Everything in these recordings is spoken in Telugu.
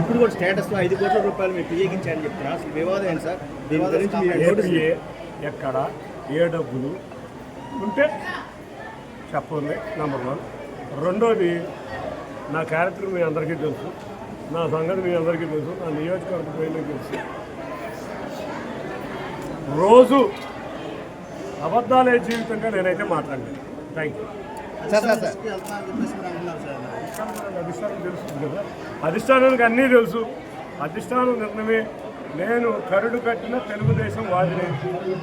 ఇప్పుడు కూడా స్టేటస్లో ఐదు కోట్ల రూపాయలు మీరు వినియోగించారని చెప్తున్నారు. అసలు వివాదం ఏంటి సార్? దీని గురించి ఎక్కడ? ఏ డబ్బులు? ఉంటే చెప్పండి నెంబర్ వన్ రెండోది నా క్యారెక్టర్ మీ అందరికీ తెలుసు. నా సంగతి మీ అందరికీ తెలుసు. నా నియోజకవర్గ ప్రజలకు తెలుసు. రోజు అబద్ధాలే జీవితంగా నేనైతే మాట్లాడలేదు. థ్యాంక్ యూ సార్ సార్ అధిష్టానం అధిష్టానానికి అన్నీ తెలుసు. అధిష్టానం నిర్ణయమే. నేను కరుడు కట్టిన తెలుగుదేశం వాదిని.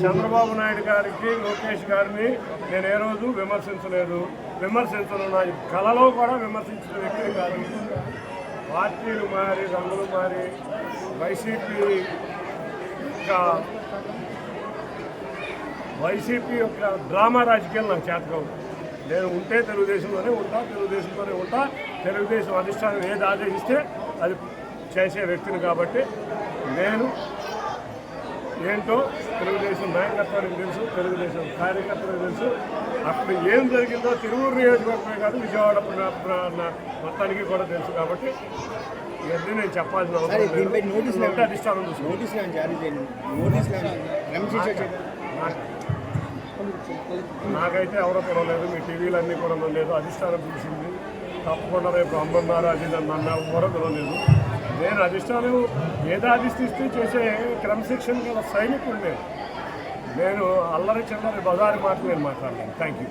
చంద్రబాబు నాయుడు గారికి లోకేష్ గారిని నేను ఏ రోజు విమర్శించలేదు. విమర్శించను. నా కళలో కూడా విమర్శించిన వ్యక్తి కాదు. పార్టీలు మారి రంగులు మారి వైసీపీ యొక్క వైసీపీ యొక్క డ్రామా రాజకీయాలు నాకు చేతకావు. నేను ఉంటే తెలుగుదేశంలోనే ఉంటా తెలుగుదేశంలోనే ఉంటా. తెలుగుదేశం అధిష్టానం ఏది ఆదేశిస్తే అది చేసే వ్యక్తిని కాబట్టి నేను ఏంటో తెలుగుదేశం నాయకత్వానికి తెలుసు తెలుగుదేశం కార్యకర్తలకు తెలుసు. అప్పుడు ఏం జరిగిందో తిరువురు నియోజకవర్గమే కాదు విజయవాడ మొత్తానికి కూడా తెలుసు కాబట్టి ఇవన్నీ నేను చెప్పాల్సిన సార్ అవసరం. నోటీసులు నోటీసులు జారీ చేయండి. నోటీసులు ఏమైనా క్రమశిక్షణ చేయండి నాకు- నాకైతే ఎవరో పడలేదు మీ టీవీలు అన్నీ కూడా లేదు అధిష్టానం చూసింది. తప్పకుండా రేపు అమ్మన్నారు అది నన్ను అన్న ఎవరో పిలవలేదు నేను అధిష్టానం ఏదో అధిష్టిస్తూ చేసే క్రమశిక్షణ గల సైనికుడు నేను నేను అల్లరి చిల్లరి బజారు మాట నేను మాట్లాడలేను. Thank you